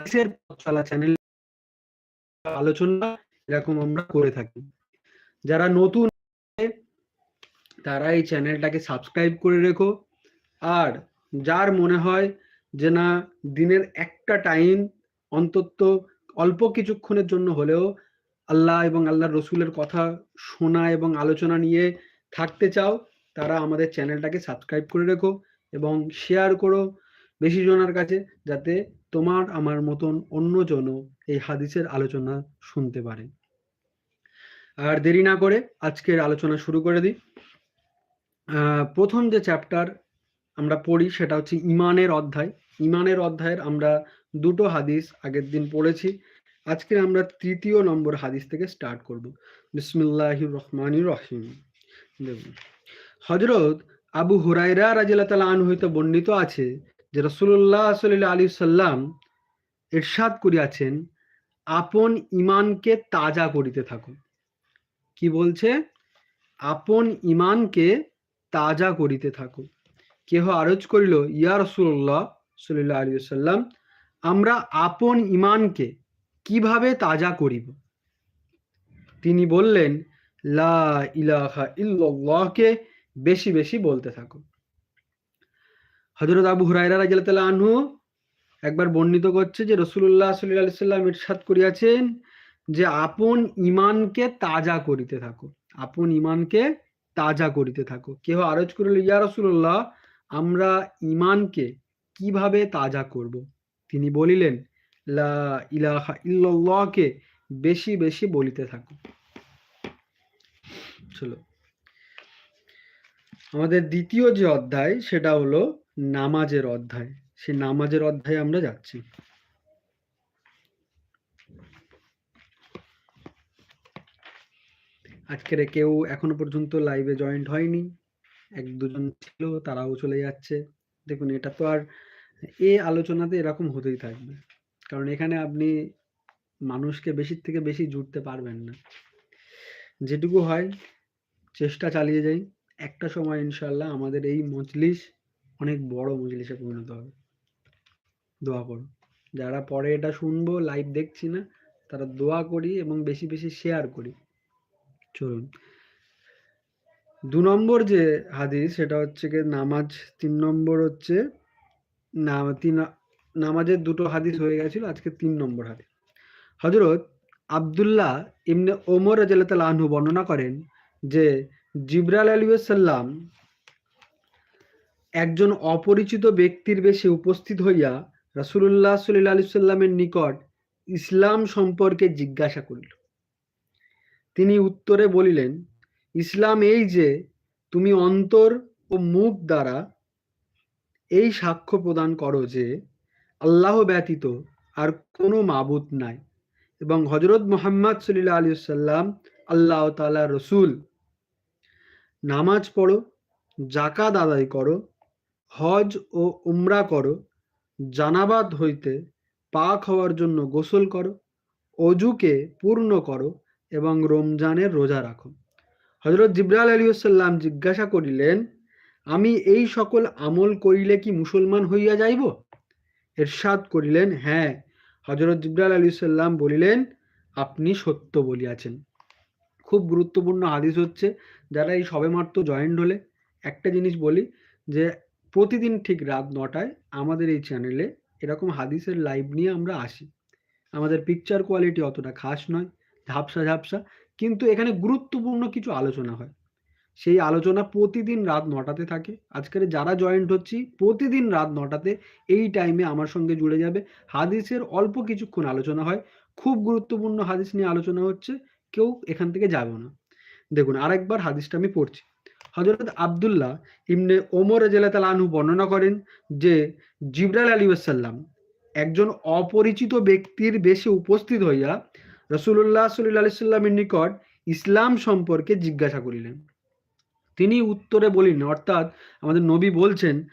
হাদিসের চলা চ্যানেল আলোচনা এরকম আমরা করে থাকি। যারা নতুন তারা এই চ্যানেলটাকে সাবস্ক্রাইব করে রেখো। আর যার মনে হয় যে না, দিনের একটা টাইম অন্তত অল্প কিছুক্ষণের জন্য হলেও আল্লাহ এবং আল্লাহর রসুলের কথা শোনা এবং আলোচনা নিয়ে থাকতে চাও, তারা আমাদের চ্যানেলটাকে সাবস্ক্রাইব করে রেখো এবং শেয়ার করো বেশি জনের কাছে, যাতে তোমার আমার মতন অন্যজনও এই হাদিসের আলোচনা শুনতে পারে। আর দেরি না করে আজকের আলোচনা শুরু করে দিই। প্রথম যে চ্যাপ্টার আমরা পড়ি সেটা হচ্ছে ইমানের অধ্যায়। ইমানের অধ্যায়ের আমরা দুটো হাদিস আগের দিন পড়েছি। আজকে আমরা তৃতীয় নম্বর হাদিস থেকে স্টার্ট করব। বিসমিল্লাহ রহমান রহিম। দেখুন। হজরত আবু হুরাইরা রাজিল্লা আন হইতে বর্ণিত আছে যে রসুল্লাহ সাল্লাহ আলী সাল্লাম এরশাদ করিয়াছেন, আপন ইমানকে তাজা করিতে থাকো কি বলছে? আপন ইমানকে তাজা করিতে থাকো কেহ আরজ করিল, ইয়া রসুল্লাহ সাল্লাহ আলী সাল্লাম আমরা আপন ইমানকে কীভাবে তাজা করিব? তিনি বললেন, লা ইলাহা ইল্লাল্লাহকে বেশি বেশি বলতে থাকো হজরত আবু হুরাইরা রাজিয়াল্লাহ আনহু একবার বর্ণিত করছে যে রসুল্লাহ সাল্লাহ সাল্লাম ইরশাদ করিয়াছেন যে আপন ইমানকে তাজা করিতে থাকো, আপন ইমানকে তাজা করিতে থাকো। কেহ আরজ করিল, ইয়া রসুল্লাহ আমরা ইমানকে কীভাবে তাজা করব? তিনি বলিলেন, লা ইলাহা বেশি বেশি বলিতে থাকো। চলো। আমাদের দ্বিতীয় যে অধ্যায় সেটা হলো নামাজের অধ্যায়। সে নামাজের অধ্যায়ে আমরা যাচ্ছি। আজকের কেউ এখনও পর্যন্ত লাইভে জয়েন্ট হয়নি। এক, দুজন ছিল, তারাও চলে যাচ্ছে। দেখুন, এটা তো আর এ আলোচনাতে এরকম হতেই থাকবে। কারণ এখানে আপনি মানুষকে বেশি থেকে বেশি জুড়তে পারবেন না। যেটুকু হয়, চেষ্টা চালিয়ে যাই। একটা সময় ইনশাল্লাহ আমাদের এই মজলিস অনেক বড় মজলিসে পরিণত হবে। দোয়া করো। যারা পরে এটা শুনব লাইভ দেখছি না, তারা দোয়া করি এবং বেশি বেশি শেয়ার করি। চলুন। দু নম্বর যে হাদিস, সেটা হচ্ছে কি নামাজ। তিন নম্বর হচ্ছে তিন, নামাজের দুটো হাদিস হয়ে গেছিল, আজকে তিন নম্বর হাদিস। হজরত আবদুল্লাহ ইমনে ওমর রাজাল্লাহ আনহু বর্ণনা করেন যে জিব্রাল আলী সাল্লাম একজন অপরিচিত ব্যক্তির বেশে উপস্থিত হইয়া রাসুল্লাহ সাল্লাহ আলি সাল্লামের নিকট ইসলাম সম্পর্কে জিজ্ঞাসা করিল। তিনি উত্তরে বলিলেন, ইসলাম এই যে, তুমি অন্তর ও মুখ দ্বারা এই সাক্ষ্য প্রদান করো যে, আল্লাহ ব্যতীত আর কোনো মাবুত নাই এবং হজরত মোহাম্মদ সাল্লাহ আলী সাল্লাম আল্লাহ তালা রসুল। নামাজ পড়ো জাকাত আদায় করো হজ ও উমরা করো। জানাবাদ হইতে পাক হওয়ার জন্য গোসল করো। অজুকে পূর্ণ করো এবং রমজানের রোজা রাখো। হজরত জিব্রাল আলী সাল্লাম জিজ্ঞাসা করিলেন, আমি এই সকল আমল করিলে কি মুসলমান হইয়া যাইব? এরশাদ করিলেন হ্যাঁ। হজরত জিব্রাল আলী সাল্লাম বলিলেন, আপনি সত্য বলিয়াছেন। খুব গুরুত্বপূর্ণ হাদিস হচ্ছে, যারা এই সবেমাত্র জয়েন্ট হলে, একটা জিনিস বলি যে প্রতিদিন ঠিক রাত নটায় আমাদের এই চ্যানেলে এরকম হাদিসের লাইভ নিয়ে আমরা আসি। আমাদের পিকচার কোয়ালিটি অতটা খাস নয়, ঝাপসা ঝাপসা, কিন্তু এখানে গুরুত্বপূর্ণ কিছু আলোচনা হয়। সেই আলোচনা প্রতিদিন রাত নটাতে থাকে। আজকের যারা জয়েন্ট হচ্ছি, প্রতিদিন রাত নটাতে এই টাইমে আমার সঙ্গে জুড়ে যাবে। হাদিসের অল্প কিছুক্ষণ আলোচনা হয়। খুব গুরুত্বপূর্ণ হাদিস নিয়ে আলোচনা হচ্ছে, কেউ এখান থেকে যাবে না। দেখুন, আরেকবার হাদিসটা আমি পড়ছি। হজরত আবদুল্লাহ ইমনে ওমর জেলাতাল আনহু বর্ণনা করেন যে জিবরাল আলী ওসাল্লাম একজন অপরিচিত ব্যক্তির বেশে উপস্থিত হইয়া রসুল্লাহ সাল্লাহ আলি সাল্লামের নিকট ইসলাম সম্পর্কে জিজ্ঞাসা করিলেন। তিনি উত্তরে বলিলেন, অর্থাৎ আমাদের নবী বলছেন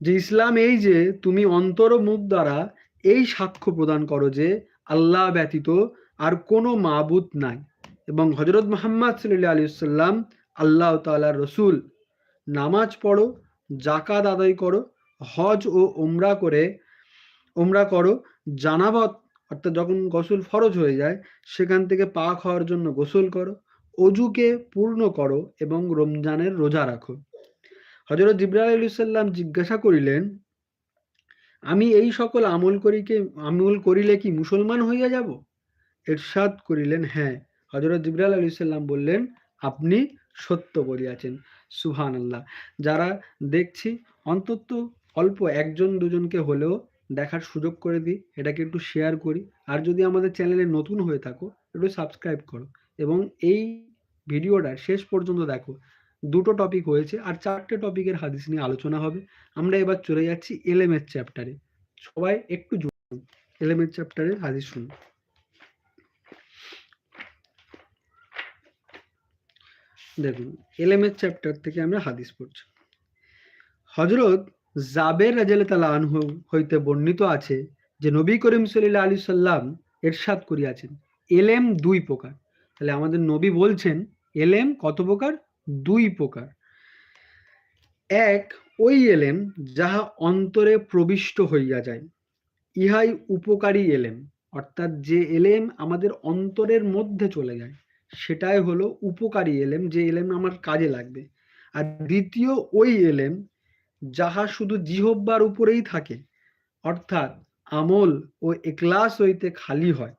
যে, ইসলাম এই যে, তুমি অন্তর মুখ দ্বারা এই সাক্ষ্য প্রদান করো যে, আল্লাহ ব্যতীত আর কোনো মাবুত নাই। এবং হজরত মোহাম্মদ সাল্লাহ আলী সাল্লাম আল্লাহ তালার রসুল। নামাজ পড়ো জাকাত আদায় করো, হজ ও ওমরা করে ওমরা করো জানাবত অর্থাৎ যখন গোসল ফরজ হয়ে যায়, সেখান থেকে পাক হওয়ার জন্য গোসল করো, অজুকে পূর্ণ করো এবং রমজানের রোজা রাখো। হজরত জিব্রাহ আলুসাল্লাম জিজ্ঞাসা করিলেন, আমি এই সকল আমল করিকে আমল করিলে কি মুসলমান হইয়া যাব? এরশাদ করিলেন হ্যাঁ। হজরত জিব্রাহ আলুসাল্লাম বললেন, আপনি সত্য বলিয়াছেন সুহান আল্লাহ যারা দেখছি, অন্তত অল্প একজন, দুজনকে হলেও দেখার সুযোগ করে দিই, এটাকে একটু শেয়ার করি। আর যদি আমাদের চ্যানেলে নতুন হয়ে থাকো, একটু সাবস্ক্রাইব করো। এবং এই ভিডিওটা শেষ পর্যন্ত দেখো। দুটো টপিক হয়েছে আর চারটে টপিকের হাদিস নিয়ে আলোচনা হবে। আমরা এবার চলে যাচ্ছি এলেমের চ্যাপ্টারে সবাই একটু জুড়ুন এলেমের চ্যাপ্টারের হাদিস শুনুন। দেখুন, এলেমের চ্যাপ্টার থেকে আমরা হাদিস পড়ছি। হজরত জাবের রাজাল্লাহ আনহু হইতে বর্ণিত আছে যে, নবী করিম সাল্লাহ আলী সাল্লাম এরশাদ করিয়াছেন। এলেম দুই প্রকার। তাহলে আমাদের নবী বলছেন, এলেম কত প্রকার? দুই প্রকার। এক, ওই এলেম যাহা অন্তরে প্রবিষ্ট হইয়া যায়। ইহাই উপকারী এলেম। অর্থাৎ যে এলেম আমাদের অন্তরের মধ্যে চলে যায়। সেটাই হলো উপকারী এলেম, যে এলেম আমার কাজে লাগবে। আর দ্বিতীয় ওই এলেম যাহা শুধু জিহব্বার উপরেই থাকে, অর্থাৎ আমল ও এক্লাস হইতে খালি হয়।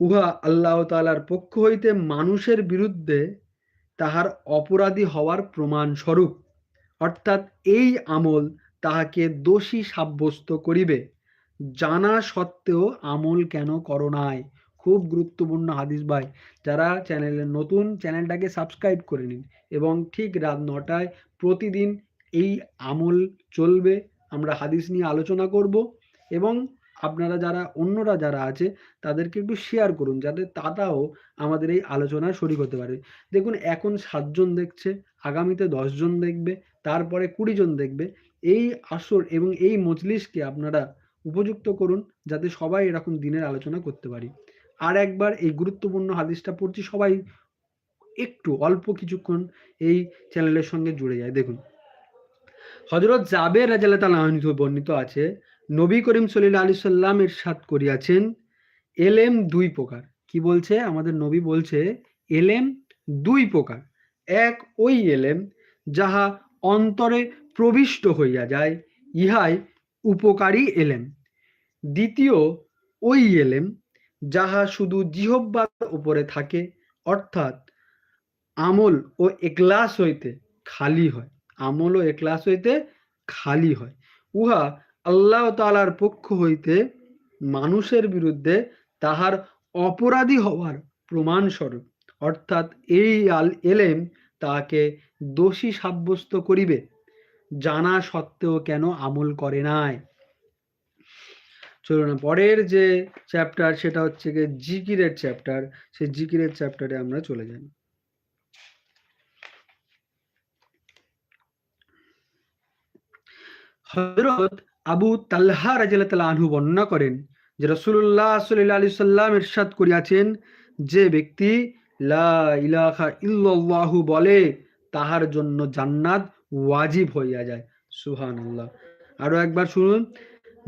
উহা আল্লাহ তালার পক্ষ হইতে মানুষের বিরুদ্ধে তাহার অপরাধী হওয়ার প্রমাণ স্বরূপ অর্থাৎ এই আমল তাহাকে দোষী সাব্যস্ত করিবে। জানা সত্ত্বেও আমল কেন করো নাই? খুব গুরুত্বপূর্ণ হাদিস ভাই। যারা চ্যানেলে নতুন চ্যানেলটাকে সাবস্ক্রাইব করে নিন এবং ঠিক রাত নটায় প্রতিদিন এই আমল চলবে। আমরা হাদিস নিয়ে আলোচনা করব এবং আপনারা যারা, অন্যরা যারা আছে, তাদেরকে একটু শেয়ার করুন যাতে তারাও আমাদের এই আলোচনায় শরিক হতে পারে। দেখুন, এখন সাতজন দেখছে, আগামীতে দশজন দেখবে, তারপরে কুড়ি জন দেখবে। এই আসর এবং এই মজলিসকে আপনারা উপযুক্ত করুন যাতে সবাই এরকম দিনের আলোচনা করতে পারি। আর একবার এই গুরুত্বপূর্ণ হাদিসটা পড়ছি, সবাই একটু অল্প কিছুক্ষণ এই চ্যানেলের সঙ্গে জুড়ে যায়। দেখুন হজরত জাবের রাজাল্লাহ বর্ণিত আছে, নবী করিম সলিল্লা আলি সাল্লাম এর সাত করিয়াছেন, এলেম দুই প্রকার। কি বলছে? আমাদের নবী বলছে, এলেম দুই প্রকার। এক, ওই এলেম যাহা অন্তরে প্রবিষ্ট হইয়া যায়, ইহাই উপকারী এলেম। দ্বিতীয়, ওই এলেম যাহা শুধু জিহব্বার উপরে থাকে, অর্থাৎ আমল ও একলাস হইতে খালি হয়। আমল ও একলাস হইতে খালি হয়। উহা আল্লাহ তালার পক্ষ হইতে মানুষের বিরুদ্ধে তাহার অপরাধী হওয়ার প্রমাণস্বরূপ। অর্থাৎ এই আল এলেম তাকে দোষী সাব্যস্ত করিবে। জানা সত্ত্বেও কেন আমল করে নাই? চলুন পরের যে চ্যাপ্টার সেটা হচ্ছে গিয়ে জিকিরের চ্যাপ্টার সেই জিকিরের চ্যাপ্টারে আমরা চলে যাই। হজরত আবু তাল্লাহা রাজিয়াল্লাহ আনহু বর্ণনা করেন যে রসুল্লাহ সাল্লাহ আলি সাল্লাম ইরশাদ করিয়াছেন যে ব্যক্তি লা ইলাহা ইল্লাল্লাহু বলে, তাহার জন্য জান্নাত ওয়াজিব হইয়া যায়। সুহান আল্লাহ আরও একবার শুনুন।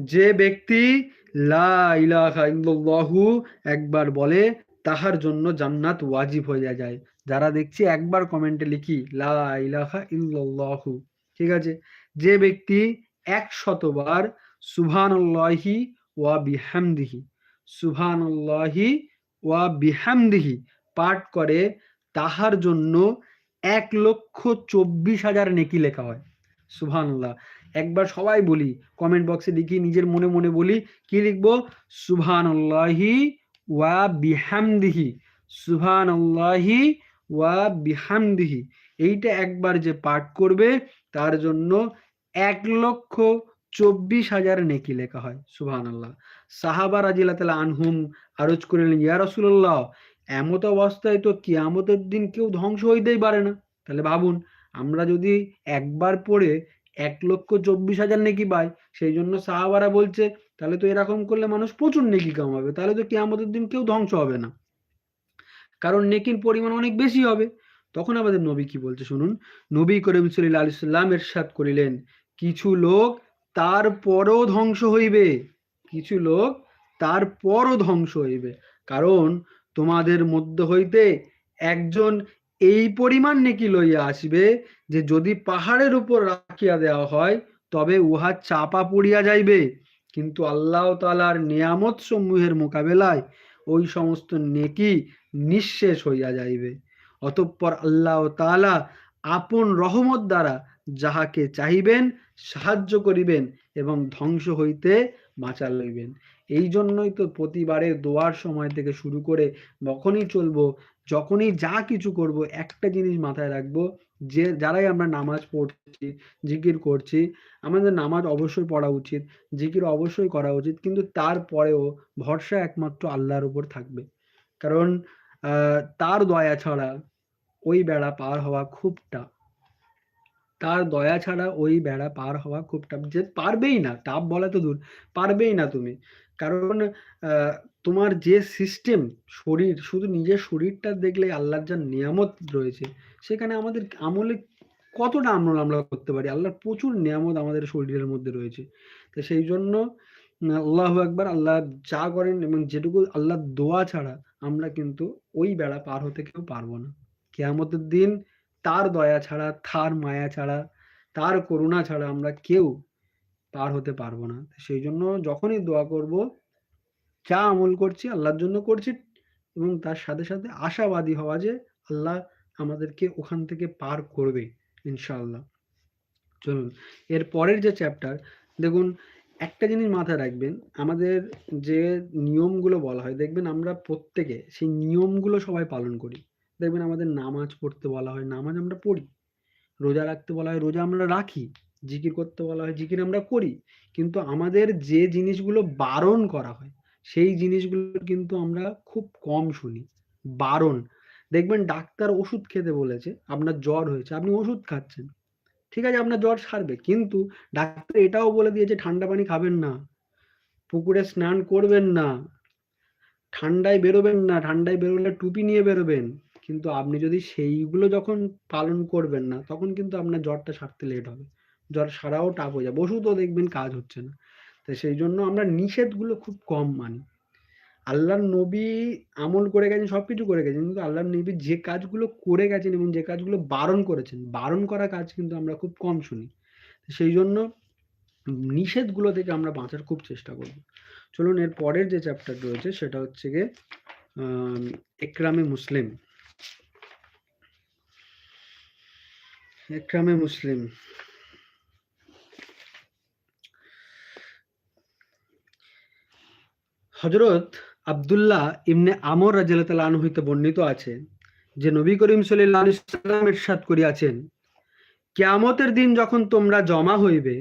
যে ব্যক্তি লা একবার বলে, তাহার জন্য জান্নাত ওয়াজিব হইয়া যায়। যারা দেখছি একবার কমেন্টে লিখি, লা ইলাহা ইল্লাল্লাহু, ঠিক আছে? যে ব্যক্তি একশতবার সুবহানাল্লাহি ওয়া বিহামদিহি, সুবহানাল্লাহি ওয়া বিহামদিহি পাঠ করে, তাহার জন্য এক লক্ষ চব্বিশ হাজার নেকি লেখা হয়। সুবহানাল্লাহ। একবার সবাই বলি কমেন্ট বক্সে লিখি, নিজের মনে মনে বলি, কি লিখব? সুবহানাল্লাহি ওয়া বিহামদিহি, সুবহানাল্লাহি ওয়া বিহামদিহি। এইটা একবার যে পাঠ করবে, তার জন্য এক লক্ষ চব্বিশ হাজার নেকি লেখা হয় সুবহান আল্লাহ সাহাবা রাজিল্লা তালা আনহুম আরজ করিলেন, ইয়া রসুল্লাহ এমত অবস্থায় তো কিয়ামতের দিন কেউ ধ্বংস হইতেই পারে না। তাহলে ভাবুন, আমরা যদি একবার পড়ে এক লক্ষ চব্বিশ হাজার নেকি পাই সেই জন্য সাহাবারা বলছে, তাহলে তো এরকম করলে মানুষ প্রচুর নেকি কামাবে, তাহলে তো কিয়ামতের দিন কেউ ধ্বংস হবে না। কারণ নেকির পরিমাণ অনেক বেশি হবে। তখন আমাদের নবী কি বলছে শুনুন? নবী করিম সাল্লাহ আলি সাল্লাম এরশাদ করিলেন, কিছু লোক তারপরও ধ্বংস হইবে। কিছু লোক তারপরও ধ্বংস হইবে। কারণ তোমাদের মধ্য হইতে একজন এই পরিমাণ নেকি লইয়া আসবে যে যদি পাহাড়ের উপর রাখিয়া দেওয়া হয়, তবে উহা চাপা পড়িয়া যাইবে। কিন্তু আল্লাহ তালার নিয়ামত সমূহের মোকাবেলায় ওই সমস্ত নেকি নিঃশেষ হইয়া যাইবে। অতঃপর আল্লাহ তালা আপন রহমত দ্বারা যাহাকে চাহিবেন, সাহায্য করিবেন এবং ধ্বংস হইতে বাঁচা লইবেন। এই জন্যই তো প্রতিবারে দোয়ার সময় থেকে শুরু করে যখনই চলবো, যখনই যা কিছু করব, একটা জিনিস মাথায় রাখব যে যারাই আমরা নামাজ পড়ছি, জিকির করছি, আমাদের নামাজ অবশ্যই পড়া উচিত, জিকির অবশ্যই করা উচিত, কিন্তু তারপরেও ভরসা একমাত্র আল্লাহর উপর থাকবে। কারণ তার দয়া ছাড়া ওই বেড়া পার হওয়া খুব টাফ তার দয়া ছাড়া ওই বেড়া পার হওয়া খুব টাফ যে পারবেই না টাফ বলা তো দূর, পারবেই না তুমি। কারণ তোমার যে সিস্টেম শরীর, শুধু নিজের শরীরটা দেখলে আল্লাহর যা নিয়ামত রয়েছে, সেখানে আমাদের আমলে কতটা আমল আমরা করতে পারি? আল্লাহর প্রচুর নিয়ামত আমাদের শরীরের মধ্যে রয়েছে। তো সেই জন্য আল্লাহ একবার আল্লাহ যা করেন এবং যেটুকু আল্লাহর দোয়া ছাড়া আমরা কিন্তু ওই বেড়া পার হতে কেউ পারব না। কেয়ামতের দিন তার দয়া ছাড়া, তার মায়া ছাড়া, তার করুণা ছাড়া আমরা কেউ পার হতে পারব না। সেই জন্য যখনই দোয়া করব, যা আমল করছি আল্লাহর জন্য করছি এবং তার সাথে সাথে আশাবাদী হওয়া যে আল্লাহ আমাদেরকে ওখান থেকে পার করবে ইনশাআল্লাহ। চলুন, এর পরের যে চ্যাপ্টার দেখুন, একটা জিনিস মাথায় রাখবেন, আমাদের যে নিয়মগুলো বলা হয়, দেখবেন আমরা প্রত্যেকে সেই নিয়মগুলো সবাই পালন করি। দেখবেন আমাদের নামাজ পড়তে বলা হয়, নামাজ আমরা পড়ি। রোজা রাখতে বলা হয়, রোজা আমরা রাখি। জিকির করতে বলা হয়, জিকির আমরা করি। কিন্তু আমাদের যে জিনিসগুলো বারণ করা হয়, সেই জিনিসগুলো কিন্তু আমরা খুব কম শুনি। বারণ। দেখবেন ডাক্তার ওষুধ খেতে বলেছে, আপনার জ্বর হয়েছে, আপনি ওষুধ খাচ্ছেন। ঠিক আছে, আপনার জ্বর সারবে, কিন্তু ডাক্তার এটাও বলে দিয়েছে, ঠান্ডা পানি খাবেন না। পুকুরে স্নান করবেন না। ঠান্ডায় বেরোবেন না, ঠান্ডায় বেরোলে টুপি নিয়ে বেরোবেন। কিন্তু আপনি যদি সেইগুলো যখন পালন করবেন না, তখন কিন্তু আপনার জ্বরটা সারতে লেট হবে। জ্বর সারাও টাপ হয়ে যাবে ওষুধও দেখবেন কাজ হচ্ছে না। তো সেই জন্য আমরা নিষেধগুলো খুব কম মানি। আল্লাহর নবী আমল করে গেছেন সব কিছু করে গেছেন, কিন্তু আল্লাহর নবী যে কাজগুলো করে গেছেন এবং যে কাজগুলো বারণ করেছেন, বারণ করা কাজ কিন্তু আমরা খুব কম শুনি। সেই জন্য নিষেধগুলো থেকে আমরা বাঁচার খুব চেষ্টা করব। চলুন, এর পরের যে চ্যাপ্টার রয়েছে, সেটা হচ্ছে গিয়ে একরামে মুসলিম। একরামে মুসলিম। হজরত আবদুল্লাহ ইমনে আমর রাজিয়াল্লাহ আনহু হইতে বর্ণিত আছে, যে নবী করিম সাল্লাল্লাহু আলাইহি সাল্লাম ইরশাদ করিয়াছেন, কিয়ামতের দিন যখন তোমরা জমা হইবে,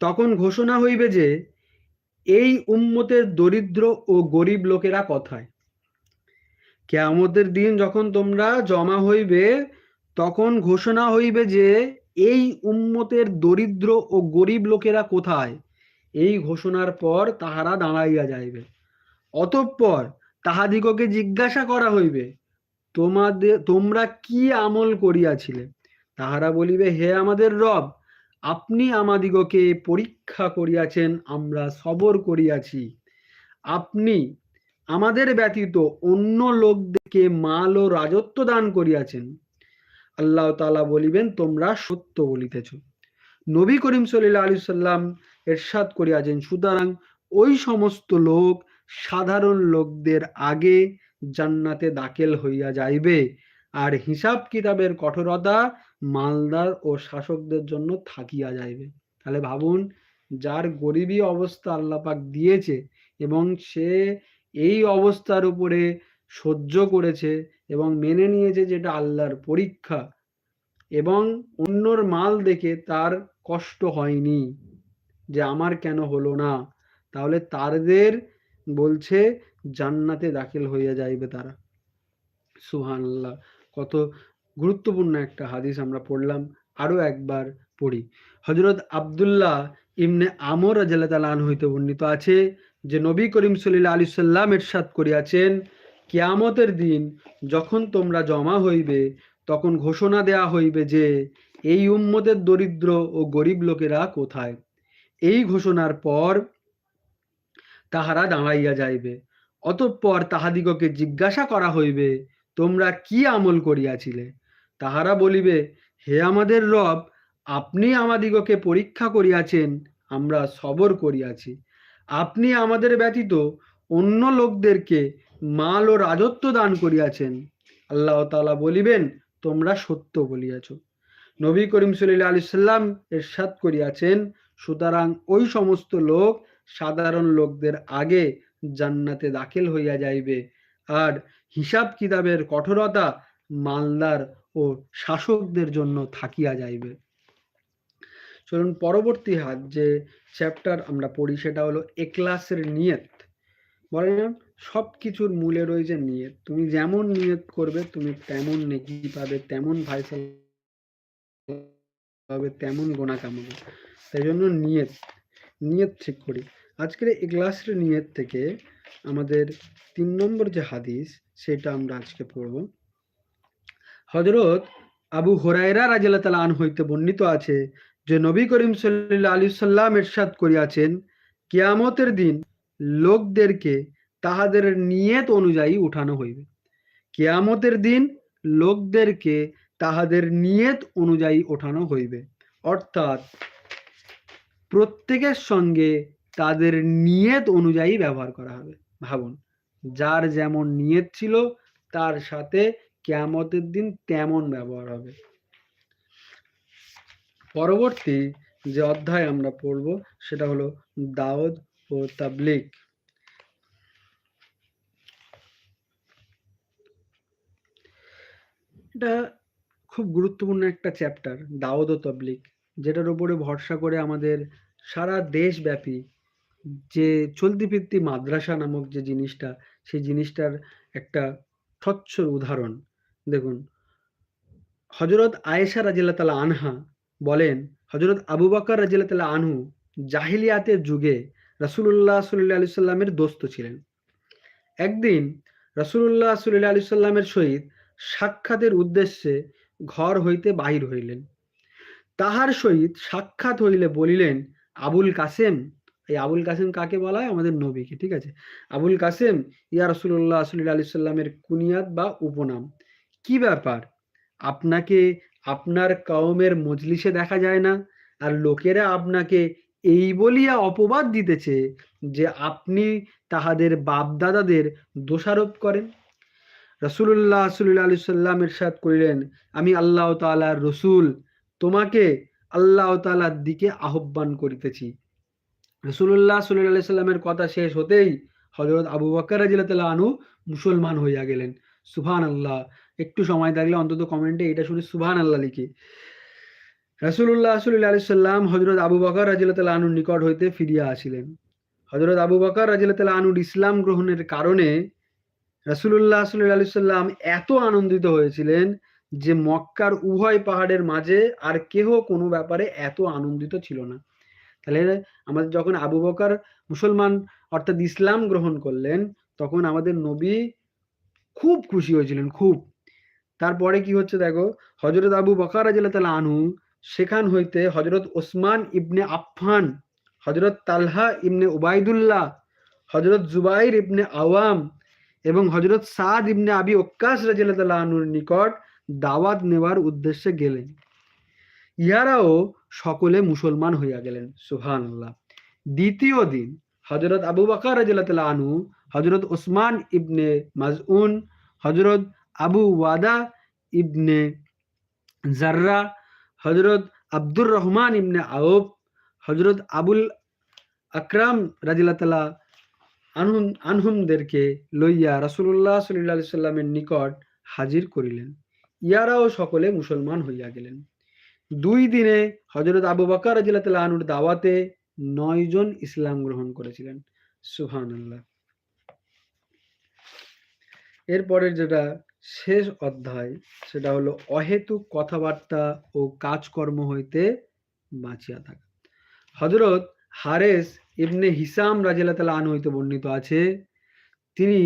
তখন ঘোষণা হইবে যে এই উম্মতের দরিদ্র ও গরিব লোকেরা কথায়। কেয়ামতের দিন যখন তোমরা জমা হইবে, তখন ঘোষণা হইবে যে এই উম্মতের দরিদ্র ও গরিব লোকেরা কোথায়। এই ঘোষণার পর তাহারা দাঁড়াইয়া যাইবে। অতঃপর তাহাদিগকে জিজ্ঞাসা করা হইবে তোমাদের তোমরা কি আমল করিয়াছিলে? তাহারা বলিবে, হে আমাদের রব, আপনি আমাদিগকে পরীক্ষা করিয়াছেন, আমরা সবর করিয়াছি। আপনি আমাদের ব্যতীত অন্য লোকদেরকে মাল ও রাজত্ব দান করিয়াছেন। আল্লাহ তালা বলিবেন, তোমরা সত্য বলিতেছ। নবী করিম সাল্লাহ আলি সাল্লাম এরশাদ করিয়াছেন, সুতরাং ওই সমস্ত লোক সাধারণ লোকদের আগে জান্নাতে দাখিল হইয়া যাইবে। আর হিসাব কিতাবের কঠোরতা মালদার ও শাসকদের জন্য থাকিয়া যাইবে। তাহলে ভাবুন, যার গরিবী অবস্থা আল্লাপাক দিয়েছে এবং সে এই অবস্থার উপরে সহ্য করেছে এবং মেনে নিয়েছে যেটা আল্লাহর পরীক্ষা এবং অন্যর মাল দেখে তার কষ্ট হয়নি যে আমার কেন হলো না। তাহলে তাদের বলছে, জান্নাতে দাখিল হইয়া যাইবে তারা। সুহান কত গুরুত্বপূর্ণ একটা হাদিস আমরা পড়লাম, আরও একবার পড়ি। হজরত আবদুল্লাহ ইমনে আমর রাজাল্লাহ হইতে বর্ণিত আছে যে, নবী করিম সলিল্লা আলি সাল্লাম এরশাদ করিয়াছেন, কিয়ামতের দিন যখন তোমরা জমা হইবে, তখন ঘোষণা দেয়া হইবে যে, এই উম্মতের দরিদ্র ও গরিব লোকেরা কোথায়? এই ঘোষণার পর তাহারা দাঁড়াইয়া যাইবে। অতঃপর তাহাদিগকে জিজ্ঞাসা করা হইবে, তোমরা কি আমল করিয়াছিলে? তাহারা বলিবে, হে আমাদের রব, আপনি আমাদিগকে পরীক্ষা করিয়াছেন, আমরা সবর করিয়াছি। আপনি আমাদের ব্যতীত অন্য লোকদেরকে মাল ও রাজত্ব দান করিয়াছেন। আল্লাহ তাআলা বলিবেন, তোমরা সত্য বলিয়াছ। নবী করিম সাল্লাল্লাহু আলাইহি সাল্লাম এরশাদ করিয়াছেন, সুতরাং ওই সমস্ত লোক সাধারণ লোকদের আগে জান্নাতে দাখিল হইয়া যাইবে। আর হিসাব কিতাবের কঠোরতা মালদার ও শাসকদের জন্য থাকিয়া যাইবে। চলুন পরবর্তী হাত যে চ্যাপ্টার আমরা পড়ি সেটা হলো এক্লাসের নিয়ত। বলে না সব কিছুর মূলে রয়েছে নিয়ত। তুমি যেমন নিয়ত করবে, তুমি তেমন নেকি পাবে, তেমন ভাইসাল পাবে তেমন গোনা কামাবে তাই জন্য নিয়ত নিয়ত ঠিক করি। আজকের এগ্লাসের নিয়ত থেকে আমাদের তিন নম্বর যে হাদিস, সেটা আমরা আজকে পড়ব। হজরত আবু হরাইরা রাজিয়াল্লাহ তাআলা আন হইতে বর্ণিত আছে যে, নবী করিম সাল্লাল্লাহু আলাইহি সাল্লাম ইরশাদ করিয়াছেন, কিয়ামতের দিন লোকদেরকে তাহাদের নিয়ত অনুযায়ী উঠানো হইবে। কিয়ামতের দিন লোকদেরকে তাহাদের নিয়ত অনুযায়ী ওঠানো হইবে। অর্থাৎ প্রত্যেকের সঙ্গে তাদের নিয়ত অনুযায়ী ব্যবহার করা হবে। ভাবুন, যার যেমন নিয়ত ছিল, তার সাথে কেয়ামতের দিন তেমন ব্যবহার হবে। পরবর্তী যে অধ্যায় আমরা পড়ব, সেটা হলো দাউদ ও তাবলিক এটা খুব গুরুত্বপূর্ণ একটা চ্যাপ্টার দাউদ ও তবলিক যেটার উপরে ভরসা করে আমাদের সারা দেশব্যাপী যে চলতি ফিরতি মাদ্রাসা নামক যে জিনিসটা, সেই জিনিসটার একটা স্বচ্ছ উদাহরণ। দেখুন হজরত আয়েশা রাজিল্লা তালা আনহা বলেন হজরত আবু বাকর রাজিল্লা তালা আনহু জাহিলিয়াতের যুগে রাসুল্লাহ সাল্লাহ আলি সাল্লামের দোস্ত ছিলেন। একদিন রাসুল্লাহ সাল্লাহ আলি সাল্লামের সহিত সাক্ষাতের উদ্দেশ্যে ঘর হইতে বাহির হইলেন। তাহার সহিত সাক্ষাৎ হইলে বলিলেন, আবুল কাসেম এই আবুল কাসেম কাকে বলা হয়? আমাদের নবীকে, ঠিক আছে? আবুল কাসেম, ইয়া রসুল্লাহ সাল্লাহ আলি সাল্লামের কুনিয়াত বা উপনাম। কি ব্যাপার? আপনাকে, আপনার কওমের মজলিসে দেখা যায় না? আর লোকেরা আপনাকে এই বলিয়া অপবাদ দিতেছে যে আপনি তাহাদের বাপদাদাদের দোষারোপ করেন। রসুল্লাহ সাল্লাহ আলি সাল্লাম এরশাদ করিলেন, আমি আল্লাহ তালার রসুল, তোমাকে আল্লাহ তালার দিকে আহ্বান করিতেছি। রসুল্লাহ সাল্লাহ সাল্লামের কথা শেষ হতেই হজরত আবু বকর রাজিল্লাহ আনু মুসলমান হইয়া গেলেন। সুভান আল্লাহ একটু সময় থাকলে অন্তত কমেন্টে এটা শুনে সুভান আল্লাহ লিখি। রসুল্লাহ সাল্লাহ আলি সাল্লাম হজরত আবু বকর রাজিল্লাহ আনুর নিকট হইতে ফিরিয়া আসিলেন। হজরত আবু বকর রাজিল্লাহ আনুর ইসলাম গ্রহণের কারণে রসুল্লাহ সাল্লাহ আলি সাল্লাম এত আনন্দিত হয়েছিলেন যে মক্কার উভয় পাহাড়ের মাঝে আর কেহ কোনো ব্যাপারে এত আনন্দিত ছিল না। তাহলে আমাদের যখন আবু বকর মুসলমান অর্থাৎ ইসলাম গ্রহণ করলেন, তখন আমাদের নবী খুব খুশি হয়েছিলেন, খুব। তারপরে কি হচ্ছে দেখো হজরত আবু বকর আনহু, সেখান হইতে হজরত ওসমান ইবনে আফফান হজরত তালহা ইবনে উবাইদুল্লাহ হজরত জুবাইর ইবনে আওয়াম এবং হজরত সাদ ইবনে আবি ওক্কাস রাজিল্লাহ আনুর নিকট দাওয়াত নেওয়ার উদ্দেশ্যে গেলেন। ইহারাও সকলে মুসলমান হইয়া গেলেন সুহান দ্বিতীয় দিন হজরত আবু বাকর রাজিল্লাহ আনু হজরত ওসমান ইবনে মাজউন হজরত আবু ওয়াদা ইবনে জার্রা হজরত আব্দুর রহমান ইবনে আউব হজরত আবুল আকরাম রাজিল্লাহ আনহুম আনহুমদেরকে লইয়া রাসুল্লাহ সাল্লাহ সাল্লামের নিকট হাজির করিলেন। ইয়ারাও সকলে মুসলমান হইয়া গেলেন। দুই দিনে হজরত আবু বাকর রাজিল্লাহ আনুর দাওয়াতে নয় জন ইসলাম গ্রহণ করেছিলেন। সুহান আল্লাহ এরপরের যেটা শেষ অধ্যায়, সেটা হলো অহেতুক কথাবার্তা ও কাজকর্ম হইতে বাঁচিয়া থাকা। হজরত হারেস ইবনে হিসাম রাজিল্লাহ তালা আন হইতে বর্ণিত আছে, তিনি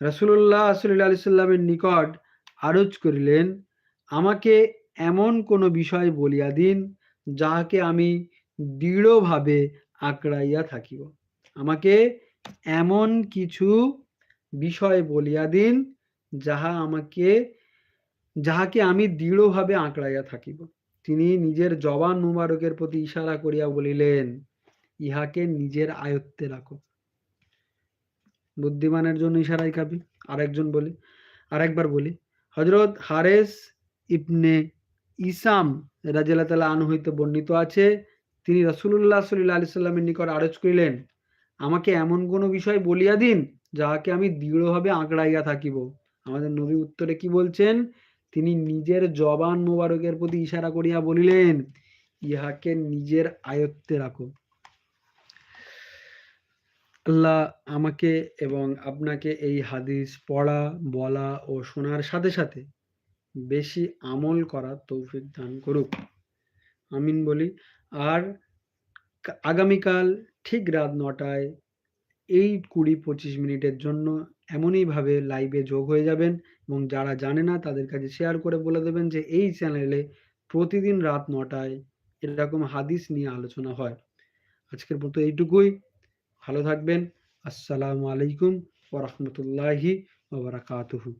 রসুল্লাহ সাল্লামের নিকট আরজ করিলেন, আমাকে এমন কোনো বিষয় বলিয়া দিন, যাহাকে আমি দৃঢ়ভাবে আঁকড়াইয়া থাকিব। আমাকে এমন কিছু বিষয় বলিয়া দিন, যাহা আমাকে, যাহাকে আমি দৃঢ়ভাবে আঁকড়াইয়া থাকিব। তিনি নিজের জবান মুবারকের প্রতি ইশারা করিয়া বলিলেন, ইহাকে নিজের আয়ত্তে রাখো। বুদ্ধিমানের জন্য ইশারাই কাবি আরেকজন বলি, আরেকবার বলি হজরত হারেস ইবনে ইসাম রাজিয়াল্লাহ তাআলা আনহু হইতে বর্ণিত আছে, তিনি রাসূলুল্লাহ সাল্লাল্লাহু আলাইহি সাল্লামের নিকট আরজ করিলেন, আমাকে এমন কোন বিষয় বলিয়া দিন, যাহাকে আমি দৃঢ়ভাবে আঁকড়াইয়া থাকিব। আমাদের নবী উত্তরে কি বলছেন? তিনি নিজের জবান মোবারকের প্রতি ইশারা করিয়া বলিলেন, ইহাকে নিজের আয়ত্তে রাখো। আল্লাহ আমাকে এবং আপনাকে এই হাদিস পড়া, বলা ও শোনার সাথে সাথে বেশি আমল করার তৌফিক দান করুক। আমিন বলি, আর আগামীকাল ঠিক রাত নটায় এই কুড়ি পঁচিশ মিনিটের জন্য এমনইভাবে লাইভে যোগ হয়ে যাবেন এবং যারা জানে না তাদের কাছে শেয়ার করে বলে দেবেন যে এই চ্যানেলে প্রতিদিন রাত নটায় এরকম হাদিস নিয়ে আলোচনা হয়। আজকের মতো এইটুকুই। ভালো থাকবেন। আসসালামু আলাইকুম ওরহমতুল্লাহি ওবরাকাতুহু